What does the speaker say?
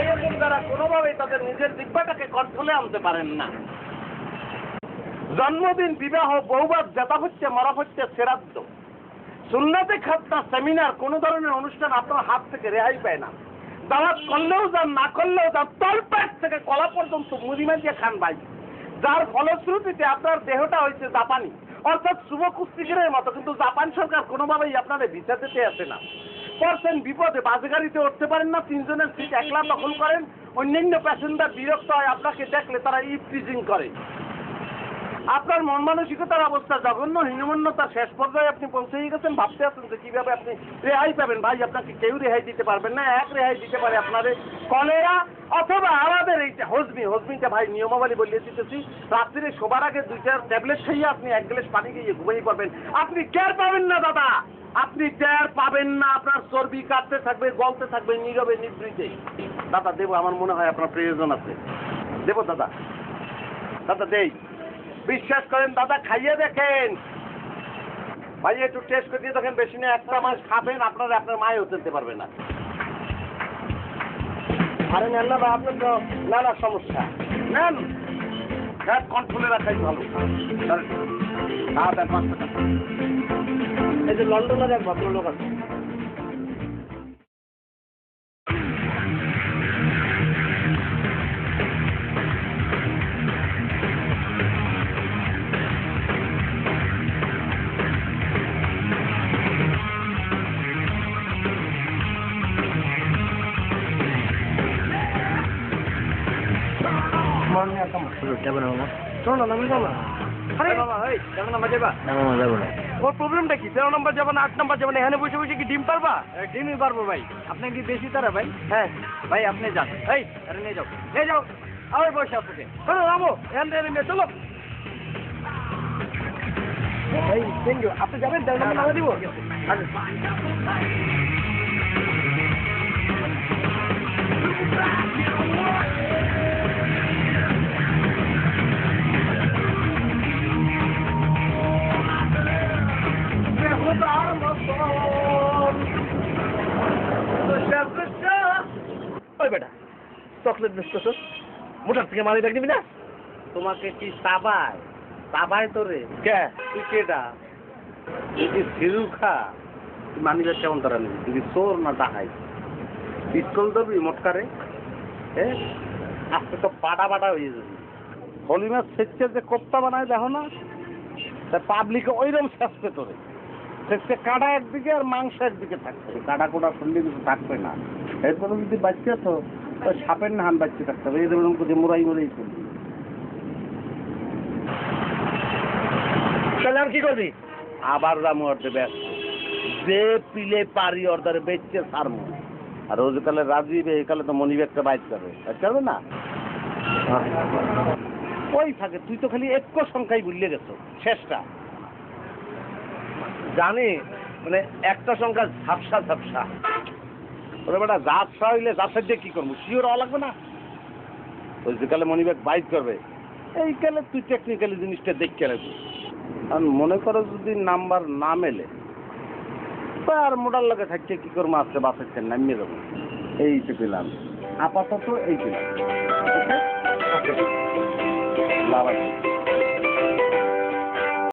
এবং যারা কোনোভাবেই তাদের নিজের দিব্যাটাকে কন্ট্রোলে আনতে পারেন না। জন্মদিন, বিবাহ বহুবার জেতা হচ্ছে, মরা হচ্ছে, শ্রাদ্ধ। সুন্নাতে খাতনা, সেমিনার, কোনো ধরনের অনুষ্ঠান আপনার হাত থেকে রেহাই পায় না। দাওয়াত করলেও যান, না করলেও যান তলপেট থেকে কলা পর্যন্ত মুদিমা দিয়ে খান ভাই। যার ফলশ্রুতিতে আপনার দেহটা হয়েছে জাপানি। অর্থাৎ শুভ কুস্তিগিরের মতো, কিন্তু জাপান সরকার কোনোভাবেই আপনাদের ভিসা দিতে আসে না। পড়ছেন বিপদে বাসে গাড়িতে উঠতে পারেন না তিনজনের সিট একলা দখল করেন অন্যান্য প্যাসেঞ্জার বিরক্ত হয় আপনাকে দেখলে তারা ইফ্রিজিং করে। আপনার মন মানসিকতার অবস্থা জঘন্য হীনমন্যতার শেষ পর্যায়ে আপনি পৌঁছে গেছেন, ভাবতে আছেন যে কীভাবে আপনি রেহাই পাবেন। ভাই, আপনাকে কেউ রেহাই দিতে পারবেন না, এক রেহাই দিতে পারে আপনাদের কলেরা অথবা আমাদের এইটা হজমি, হজমিটা ভাই নিয়মাবলী বলিয়ে দিতেছি। রাত্রিরে শোবার আগে দুইটা ট্যাবলেট খাইয়ে আপনি এক গ্লাস পানি গিয়ে ঘুমিয়ে পড়বেন। আপনি কেয়ার পাবেন না, দাদা! আপনি টের পাবেন না, আপনার চর্বি কাটতে থাকবে, গলতে থাকবে, নীরবে নিবৃতে দাদা, দেবো, আমার মনে হয় আপনার প্রয়োজন আছে। দেবো, দাদা। দাদা, দেই। বিশ্বাস করেন দাদা, খাইয়ে দেখেন। ভাই, একটু টেস্ট করে দিয়ে দেখেন, বেশি না, একটা মাস খাবেন, আপনারা, আপনার মায় হতে পারবে না। আরে নেন না আপনার তো নানা সমস্যা। নেন। ফ্যাট কন্ট্রোলে রাখাই ভালো। হ্যাঁ দেন এই যে লন্ডনের এক ভদ্রলোক আছে। শোনো না আমি যাব আরে বাবা এই তেরো নাম্বার যাবা? ওর প্রবলেমটা কি? তেরো নম্বর যাব না আট নম্বর যাব না এখানে বসে বসে কি ডিম পারবা? ডিমই পারব ভাই। আপনি কি বেশি তারা ভাই? হ্যাঁ। ভাই আপনি যান। এই আরে নিয়ে যাও। নিয়ে যাও। আবার বসে আপনাকে চলো রামো এখান থেকে নেমে চলো। এই থ্যাংক ইউ আপনি যাবেন? তেরো নম্বর নামা দিব? আচ্ছা। ওই বেটা? চকলেট করছ মোটার থেকে ব্যাগ দিবি না? তোমাকে কি তাবায় তাবায় তো রে। কে? তুই কেডা? তুই কি ফিরু খা তুই মানি কেমন তারা নিবি? কি চোর না ডাহাই পিস্তল দেবি মোটকারে? হ্যাঁ আজকে তো পাটা পাটা হয়ে যাবে। হলি মাছ সেচছে যে কোপ্তা বানায় দেখো না? তা পাবলিকে ওইরকম শেষপে তোরে। সেচছে কাটা একদিকে আর মাংস একদিকে থাকবে কাটা কোটা শুনলে কিছু থাকবে না। এরপরে যদি বাচ্চা তো সাপের না হান বাচ্চা থাকতে হবে এই ধরুন যে মোরাই মোরাই চলবে তাহলে আর কি করবি? আবার রামু অর্ধে ব্যস্ত। যে পিলে পারি অর্ধারে বেচছে সারমু আর রোজকালে রাজীবে একালে তো মনিবেগটা বাইর করবে বাইর করবে না? ওই থাকে তুই তো খালি এক সংখ্যাই ভুলিয়ে গেছো শেষটা। জানি মানে একটা সংখ্যা ঝাপসা ঝাপসা। ওরে বেটা জাতসা হইলে জাতের দিয়ে কি করব? শিওর হওয়া লাগবে না? ওই যেকালে মনিবেগ বাইর করবে। এই কালে তুই টেকনিক্যালি জিনিসটা দেখতে রাখবি। কারণ মনে করো যদি নাম্বার না মেলে আর মোটার লাগে থাকছে কি করব? আজকে বাসের ট্রেন নামিয়ে দেবো। এইটা পেলাম আপাতত এই পেলাম আছে।